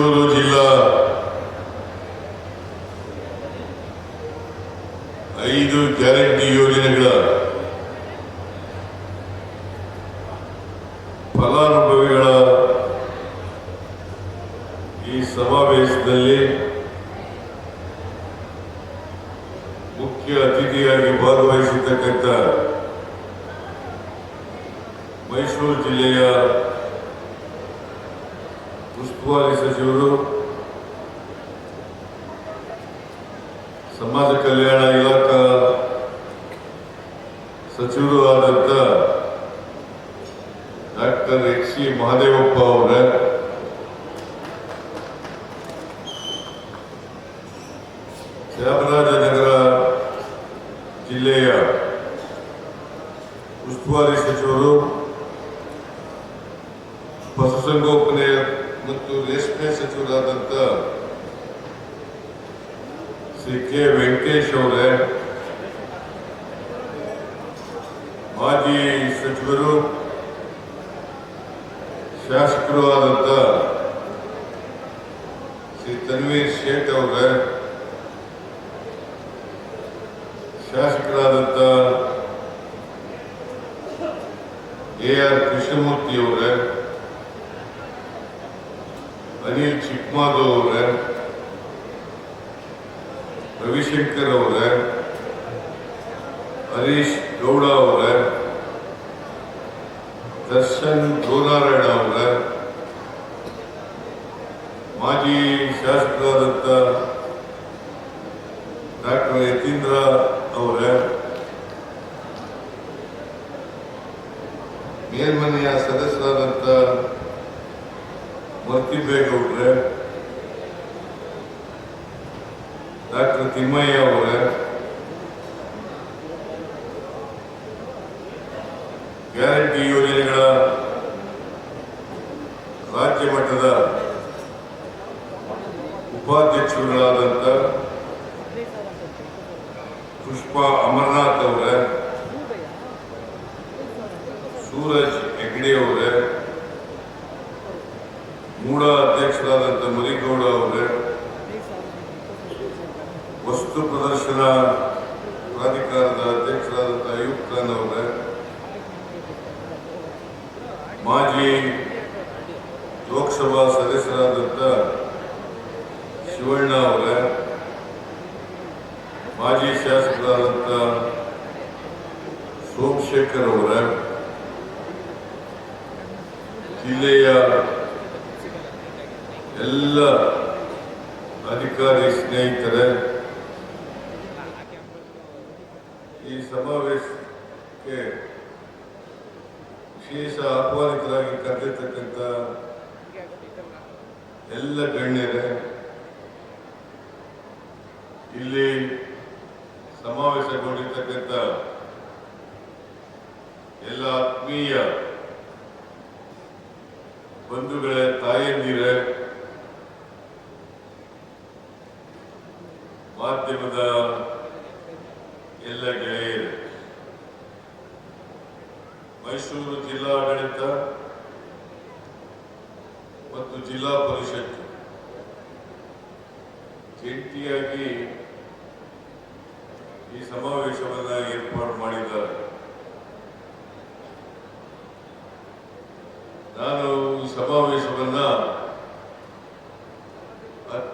ಮೈಸೂರು ಜಿಲ್ಲಾ ಐದು ಗ್ಯಾರಂಟಿ ಯೋಜನೆಗಳ ಫಲಾನುಭವಿಗಳ ಈ ಸಮಾವೇಶದಲ್ಲಿ ಮುಖ್ಯ ಅತಿಥಿಯಾಗಿ ಭಾಗವಹಿಸಿರ್ತಕ್ಕಂಥ ಮೈಸೂರು ಜಿಲ್ಲೆಯ ಉಸ್ತುವಾರಿ ಸಚಿವರು, ಸಮಾಜ ಕಲ್ಯಾಣ ಇಲಾಖಾ ಸಚಿವರು ಆದಂಥ ಡಾಕ್ಟರ್ ಎಚ್ ಸಿ ಮಹದೇವಪ್ಪ ಅವರ, ಚಾಮರಾಜನಗರ ಜಿಲ್ಲೆಯ ಉಸ್ತುವಾರಿ ಸಚಿವರು ಪಶುಸಂಗೋಪನೆ ಮತ್ತು ರೇಷ್ಮೆ ಸಚಿವರಾದಂಥ ಶ್ರೀ ಕೆ ವೆಂಕಟೇಶ್ ಅವರೇ ಮಾಜಿ ಸಚಿವರು ಶಾಸಕರು ಆದಂಥ ಶ್ರೀ ತನ್ವೀರ್ ಶೇಖ್ ಅವರೇ ಶಾಸಕರಾದಂಥ ಎ ಆರ್ ಕೃಷ್ಣಮೂರ್ತಿ ಅವರೇ ಚಿಕ್ಮಾಧವ್ ಅವರೇ ರವಿಶಂಕರ್ ಅವರೇ, ಹರೀಶ್ ಗೌಡ ಅವರೇ, ದರ್ಶನ್ ಗೋನಾರಾಯಣ ಅವರೇ, ಮಾಜಿ ಶಾಸಕರಾದಂಥ ಡಾಕ್ಟರ್ ಯತೀಂದ್ರ ಅವರೇ, ಮೇಲ್ಮನೆಯ ಸದಸ್ಯರಾದಂಥ ಮರ್ತಿಬೇಗೌಡ್ರೆ ಡಾಕ್ಟರ್ ತಿಮ್ಮಯ್ಯ ಅವರೇ ಗ್ಯಾರಂಟಿ ಯೋಜನೆಗಳ ವಸ್ತು ಪ್ರದರ್ಶನ ಇಲ್ಲಿ ಸಮಾವೇಶಗೊಂಡಿರ್ತಕ್ಕಂಥ ಎಲ್ಲ ಆತ್ಮೀಯ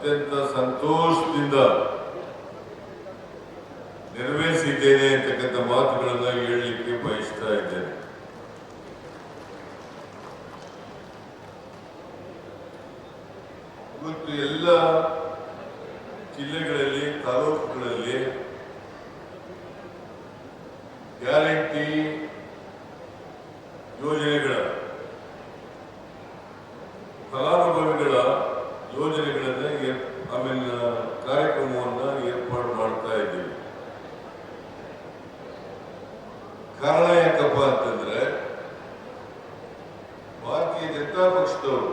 ಅತ್ಯಂತ ಸಂತೋಷದಿಂದ ನೆರವೇರಿಸಿದ್ದೇನೆ ಅಂತಕ್ಕಂಥ ಮಾತುಗಳನ್ನು ಹೇಳಲಿಕ್ಕೆ ಬಯಸ್ತಾ ಇದ್ದೇನೆ. ಇವತ್ತು ಎಲ್ಲ ಜಿಲ್ಲೆಗಳಲ್ಲಿ ತಾಲೂಕುಗಳಲ್ಲಿ ಗ್ಯಾರಂಟಿ ಯೋಜನೆಗಳ ಫಲಾನುಭವಿಗಳ ಯೋಜನೆಗಳನ್ನ ಏರ್- ಆಮೇಲೆ ಕಾರ್ಯಕ್ರಮವನ್ನ ಏರ್ಪಾಡು ಮಾಡ್ತಾ ಇದ್ದೀವಿ ಕಾರಣ ಯಾಕಪ್ಪ ಅಂತಂದ್ರೆ ಪಕ್ಷದವರು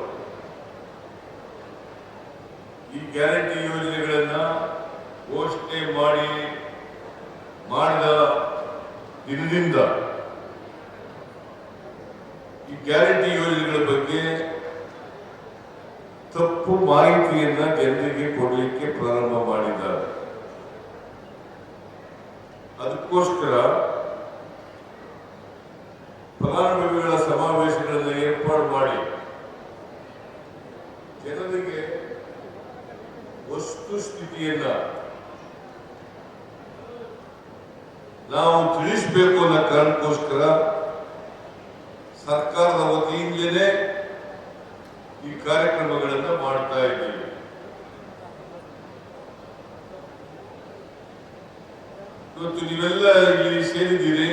ಈ ಗ್ಯಾರಂಟಿ ಯೋಜನೆಗಳನ್ನ ಘೋಷಣೆ ಮಾಡಿ ಮಾಡಿದ ದಿನದಿಂದ ಈ ಗ್ಯಾರಂಟಿ ಯೋಜನೆಗಳ ಬಗ್ಗೆ ತಪ್ಪು ಮಾಹಿತಿಯನ್ನ ಜನರಿಗೆ ಕೊಡಲಿಕ್ಕೆ ಪ್ರಾರಂಭ ಮಾಡಿದ್ದಾರೆ. ಅದಕ್ಕೋಸ್ಕರ ಫಲಾನುಭವಿಗಳ ಸಮಾವೇಶಗಳನ್ನು ಏರ್ಪಾಡು ಮಾಡಿ ಜನರಿಗೆ ವಸ್ತುಸ್ಥಿತಿಯನ್ನ ನಾವು ತಿಳಿಸಬೇಕು ಅನ್ನೋ ಕಾರಣಕ್ಕೋಸ್ಕರ ಸರ್ಕಾರದ ವತಿಯಿಂದಲೇ ಈ ಕಾರ್ಯಕ್ರಮಗಳನ್ನು ಮಾಡ್ತಾ ಇದ್ದೀವಿ. ಇವತ್ತು ನೀವೆಲ್ಲ ಇಲ್ಲಿ ಸೇರಿದ್ದೀರಿ.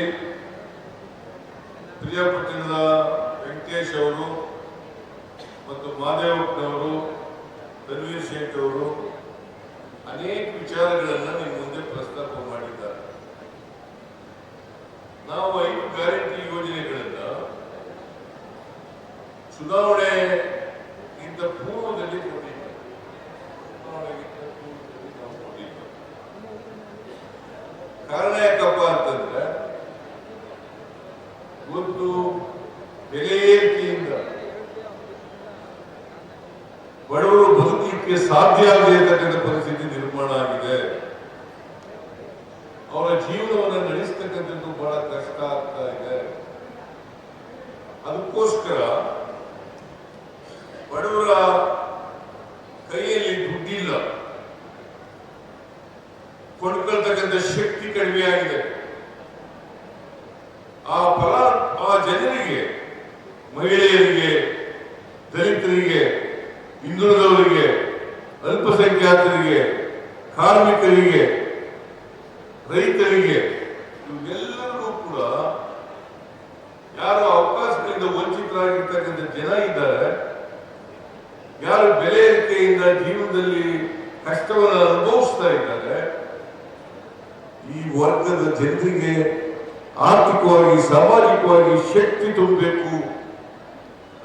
ಪ್ರಿಯಾಪಟ್ಟಣದ ವೆಂಕಟೇಶ್ ಅವರು ಮತ್ತು ಮಾದೇವಪ್ಪನವರು, ತನ್ವೀರ್ ಶೇಖ್ ಅವರು. ಅನೇಕ ವಿಚಾರಗಳನ್ನು ನಿಮ್ಮ ಮುಂದೆ ಪ್ರಸ್ತಾಪ ಮಾಡಿದ್ದಾರೆ. ನಾವು ಐದು ಗ್ಯಾರಂಟಿ ಯೋಜನೆಗಳನ್ನ ಚುನಾವಣೆ ಇಂದ ಪೂರ್ವದಲ್ಲಿ ಕಾರಣ ಯಾಕಪ್ಪ ಅಂತಂದ್ರೆ, ಒಂದು ಬೆಲೆ ಏರಿಕೆಯಿಂದ ಬಡವರು ಬದುಕಲಿಕ್ಕೆ ಸಾಧ್ಯ ಆಗದೆ ಇರತಕ್ಕಂಥ ಆಗಿದೆ ಅವರ ಜೀವನವನ್ನು ನಡೆಸ್ತಕ್ಕಂಥದ್ದು ಬಹಳ ಕಷ್ಟ ಆಗ್ತಾ ಇದೆ. ಅದಕ್ಕೋಸ್ಕರ ಇವೆಲ್ಲರಿಗೂ ಕೂಡ ಯಾರು ಅವಕಾಶಗಳಿಂದ ವಂಚಿತರಾಗಿರ್ತಕ್ಕಂಥ ಜನ ಇದ್ದಾರೆ. ಯಾರು ಬೆಲೆ ಏರಿಕೆಯಿಂದ ಜೀವನದಲ್ಲಿ ಕಷ್ಟವನ್ನು ಅನುಭವಿಸ್ತಾ ಇದ್ದಾರೆ. ಈ ವರ್ಗದ ಜನರಿಗೆ ಆರ್ಥಿಕವಾಗಿ, ಸಾಮಾಜಿಕವಾಗಿ ಶಕ್ತಿ ತುಂಬಬೇಕು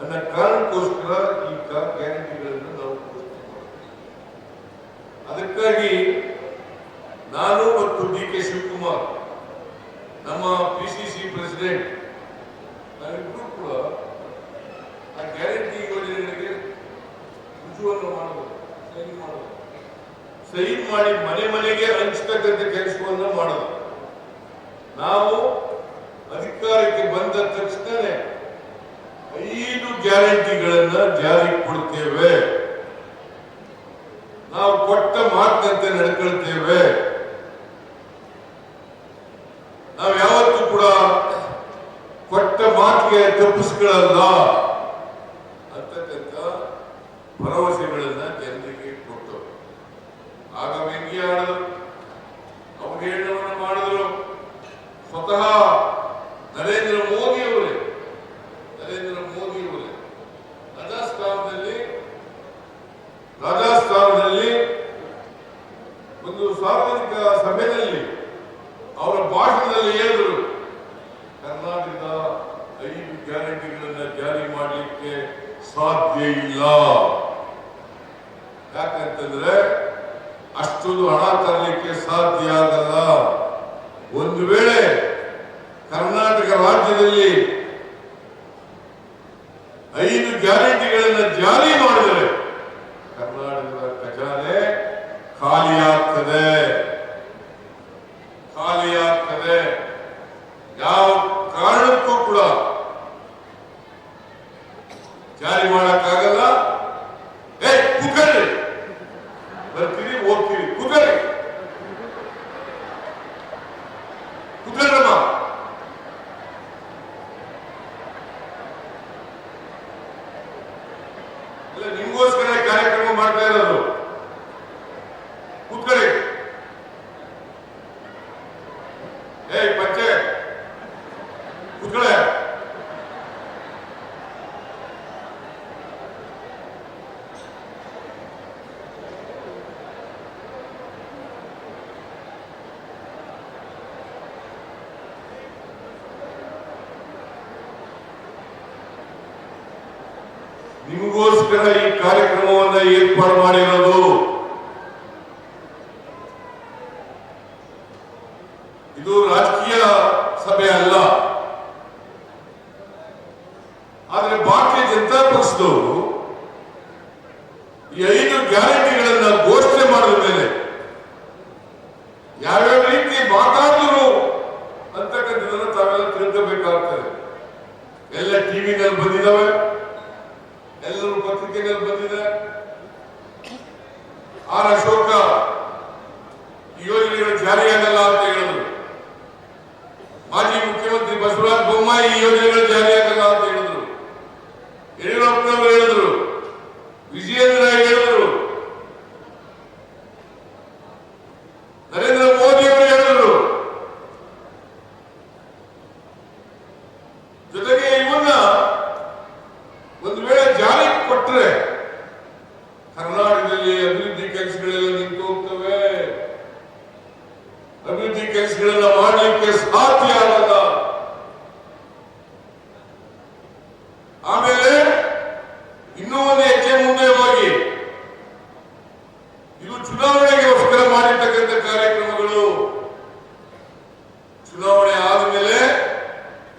ಅನ್ನೋ ಕಾರಣಕ್ಕೋಸ್ಕರ ಈ ಗ್ಯಾರಂಟಿಗಳನ್ನು ನಾವು ಘೋಷಣೆ ಮಾಡಿದ್ದೀವಿ. ಅದಕ್ಕಾಗಿ ನಾನು ಮತ್ತು ಡಿ ಕೆ ಶಿವಕುಮಾರ್ ನಮ್ಮ ಪಿ ಸಿ ಸಿ ಪ್ರೆಸಿಡೆಂಟ್ ನಾವಿಬ್ಬರು ಕೂಡ ಆ ಗ್ಯಾರಂಟಿ ಯೋಜನೆಗಳಿಗೆ ರುಜುವನ್ನು ಮಾಡಬಹುದು ಸೈನ್ ಮಾಡಬಹುದು ಸೈನ್ ಮಾಡಿ ಮನೆ ಮನೆಗೆ ಹಂಚತಕ್ಕಂಥ ಕೆಲಸವನ್ನು ಮಾಡೋದು. ನಾವು ಅಧಿಕಾರಕ್ಕೆ ಬಂದ ತಕ್ಷಣ ಐದು ಗ್ಯಾರಂಟಿಗಳನ್ನ ಜಾರಿಗೆ ಕೊಡ್ತೇವೆ. ನಾವು ಕೊಟ್ಟ ಮಾತಂತೆ ನಡ್ಕೊಳ್ತೇವೆ. ನಾವು ಯಾವತ್ತೂ ಕೂಡ ಕೊಟ್ಟ ಮಾತಿಗೆ ತಪ್ಪಿಸ್ಕೊಳ್ಳಲ್ಲ ಅಂತಕ್ಕಂಥ ಭರವಸೆಗಳನ್ನ ನಿಮಗೋಸ್ಕರ ಈ ಕಾರ್ಯಕ್ರಮವನ್ನು ಏರ್ಪಾಡು ಮಾಡಿರೋದು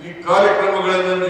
ಈ ಕಾರ್ಯಕ್ರಮಗಳನ್ನು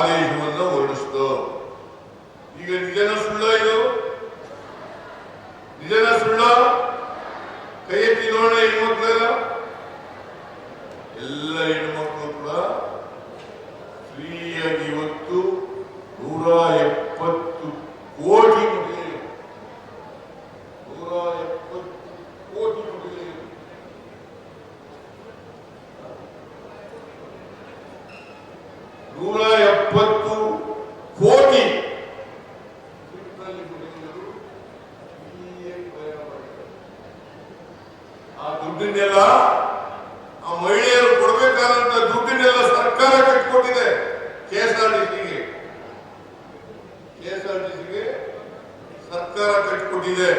ಆದೇಶವನ್ನು ಹೊರಡಿಸಿತು ಈಗ ನಿಜನ ದಾಖಲೆ ಕಟ್ಕೊಟ್ಟಿದೆ ಕೆಎಸ್ಆರ್ಟಿಸಿಗೆ ಕೆಎಸ್ಆರ್ಟಿಸಿಗೆ ಸರ್ಕಾರ ಕಟ್ಕೊಟ್ಟಿದೆ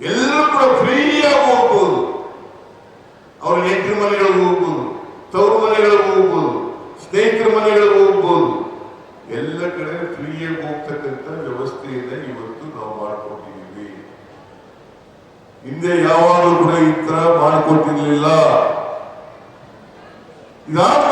ಎಲ್ಲರೂ ಕೂಡ ಫ್ರೀಯಾಗಿ ಹೋಗ್ಬೋದು. ಅವ್ರ ನೆಂಟರ ಮನೆಗಳಿಗೆ ಹೋಗ್ಬೋದು, ತವರು ಮನೆಗಳಿಗೆ ಹೋಗ್ಬೋದು, ಸ್ನೇಹಿತರ ಮನೆಗಳಿಗೆ ಹೋಗ್ಬೋದು. ಎಲ್ಲ ಕಡೆ ಫ್ರೀಯಾಗಿ ಹೋಗ್ತಕ್ಕಂಥ ವ್ಯವಸ್ಥೆಯಿಂದ ಇವತ್ತು ನಾವು ಮಾಡ್ಕೊಂಡಿದ್ದೀವಿ ಹಿಂದೆ ಯಾವಾಗಲೂ ಕೂಡ ಈ ತರ ಮಾಡ್ಕೊಟ್ಟಿರ್ಲಿಲ್ಲ. ಇದಾದ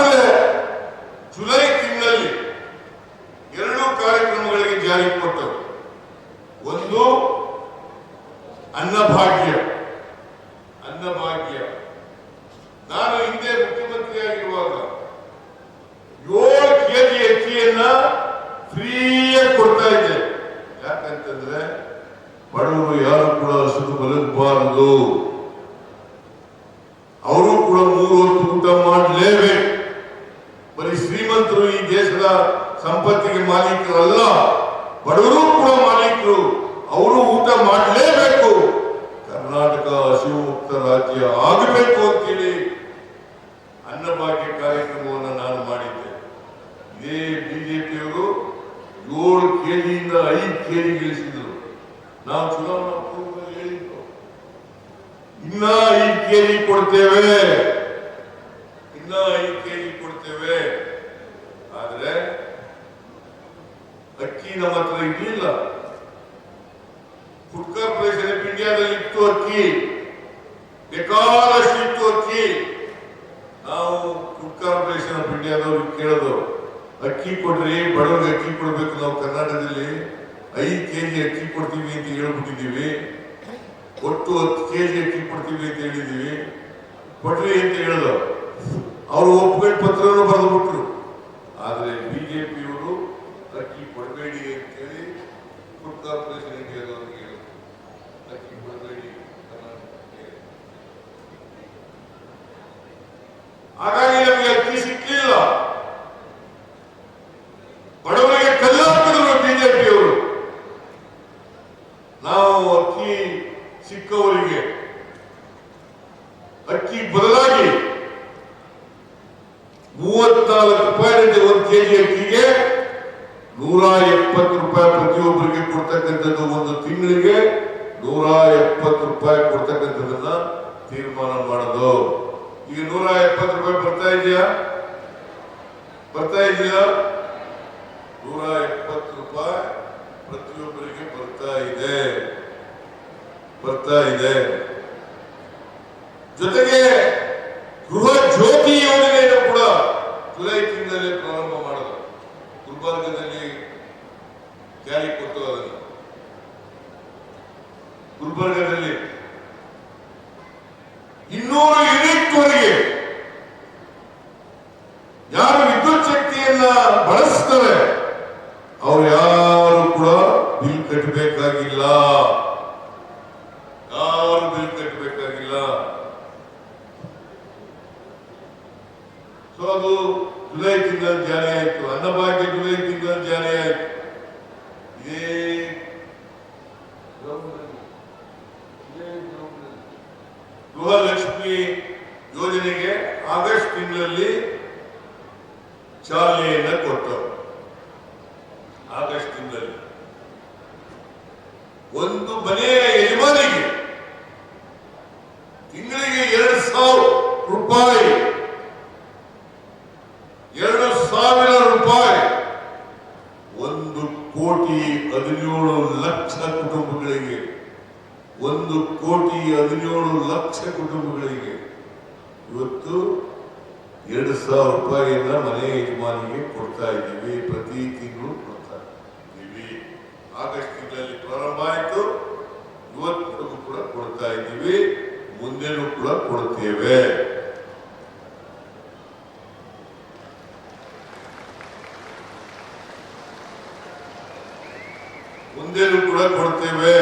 ಅಕ್ಕಿ ನಮ್ಮ ಹತ್ರ ಇರಲಿಲ್ಲ. ಫುಡ್ ಕಾರ್ಪೊರೇಷನ್ ಆಫ್ ಇಂಡಿಯಾದಲ್ಲಿ ಇತ್ತು ಅಕ್ಕಿ. ಬೇಕಾದಷ್ಟು ಇತ್ತು ಅಕ್ಕಿ. ನಾವು ಫುಡ್ ಕಾರ್ಪೊರೇಷನ್ ಆಫ್ ಇಂಡಿಯಾದವ್ರಿಗೆ ಕೇಳೋದು ಅಕ್ಕಿ ಕೊಡ್ರಿ, ಬಡವರಿಗೆ ಅಕ್ಕಿ ಕೊಡಬೇಕು. ನಾವು ಕರ್ನಾಟಕದಲ್ಲಿ ಐದು ಕೆ ಜಿ ಅಕ್ಕಿ ಕೊಡ್ತೀವಿ ಅಂತ ಹೇಳ್ಬಿಟ್ಟಿದ್ದೀವಿ. ಒಟ್ಟು ಹತ್ತು ಕೆ ಜಿ ಅಕ್ಕಿ ಕೊಡ್ತೀವಿ ಅಂತ ಹೇಳಿದ್ದೀವಿ. ಕೊಡ್ರಿ ಅಂತ ಹೇಳೋದು ಅವರು ಒಪ್ಪಿಗೆ ಪತ್ರನೂ ಬರೆದು ಬಿಟ್ರು. ಗೃಹಲಕ್ಷ್ಮಿ ಯೋಜನೆಗೆ ಆಗಸ್ಟ್ ತಿಂಗಳಲ್ಲಿ ಚಾಲನೆಯನ್ನು ಕೊಟ್ಟರು. ಆಗಸ್ಟ್ ತಿಂಗಳಲ್ಲಿ. ಒಂದು ಮನೆ ರೂಪಾಯಿಯನ್ನ ಮನೆ ಯಜಮಾನಿಗೆ ಕೊಡ್ತಾ ಇದ್ದೀವಿ. ಪ್ರತಿ ತಿಂಗಳು ಕೊಡ್ತಾ ಇದ್ದೀವಿ. ಆಗಸ್ಟ್ ತಿಂಗಳಲ್ಲಿ ಪ್ರಾರಂಭ ಆಯಿತು. ಇವತ್ತಿಗೂ ಕೂಡ ಕೊಡ್ತಾ ಇದ್ದೀವಿ. ಮುಂದೆನೂ ಕೂಡ ಕೊಡ್ತೇವೆ ಮುಂದೆನೂ ಕೂಡ ಕೊಡ್ತೇವೆ.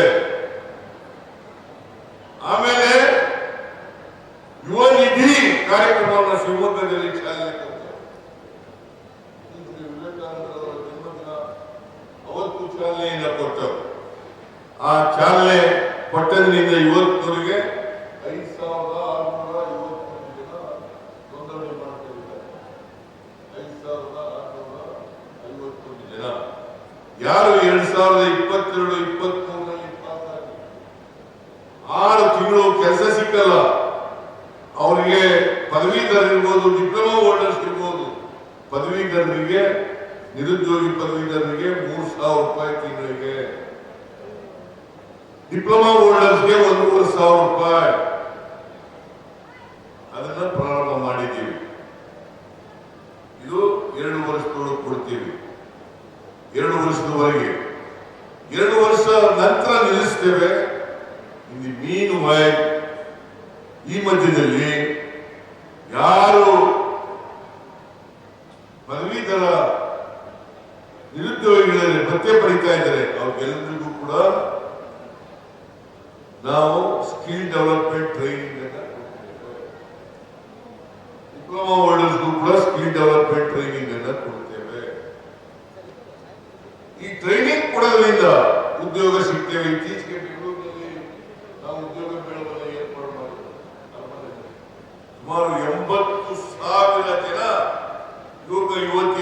ಡಿಪ್ಲೊಮಾ ಹೋಲ್ಡರ್ಸ್ಗೆ ಒಂದೂವರೆ ಸಾವಿರ ರೂಪಾಯಿ. ಅದನ್ನ ಪ್ರಾರಂಭ ಮಾಡಿದ್ದೀವಿ. ಇದು ಎರಡು ವರ್ಷದೊಳಗೆ ಕೊಡ್ತೀವಿ. ಎರಡು ವರ್ಷದವರೆಗೆ. ಎರಡು ವರ್ಷ ನಂತರ ನಿಲ್ಲಿಸ್ತೇವೆ. ಇಲ್ಲಿ ಮೀನು ಈ ಮಧ್ಯದಲ್ಲಿ ಯಾರು ಪದವೀಧರ ನಿರುದ್ಯೋಗಿಗಳಲ್ಲಿ ಭತ್ತೆ ಪಡಿತಾ ಇದ್ದಾರೆ ಅವ್ರಿಗೆಲ್ಲರಿಗೂ ಕೂಡ ನಾವು ಸ್ಕಿಲ್ ಡೆವಲಪ್ಮೆಂಟ್ ಟ್ರೈನಿಂಗ್ ಡಿಪ್ಲೊಮಾ ಹೋಲ್ಡರ್ಸ್ಗೂ ಕೂಡ ಸ್ಕಿಲ್ ಡೆವಲಪ್ಮೆಂಟ್ ಟ್ರೈನಿಂಗ್ ಅನ್ನ ಕೊಡ್ತೇವೆ. ಈ ಟ್ರೈನಿಂಗ್ ಕೊಡೋದ್ರಿಂದ ಉದ್ಯೋಗ ಸಿಗ್ತೇವೆ. ಇತ್ತೀಚೆಗೆ ಬೆಂಗಳೂರಿನಲ್ಲಿ ನಾವು ಉದ್ಯೋಗ ಮೇಳವನ್ನು ಏರ್ಪಾಡು ನಮ್ಮಲ್ಲಿ. ಸುಮಾರು ಎಂಬತ್ತು ಸಾವಿರ ಜನ ಯುವಕ ಸಮಾವೇಶ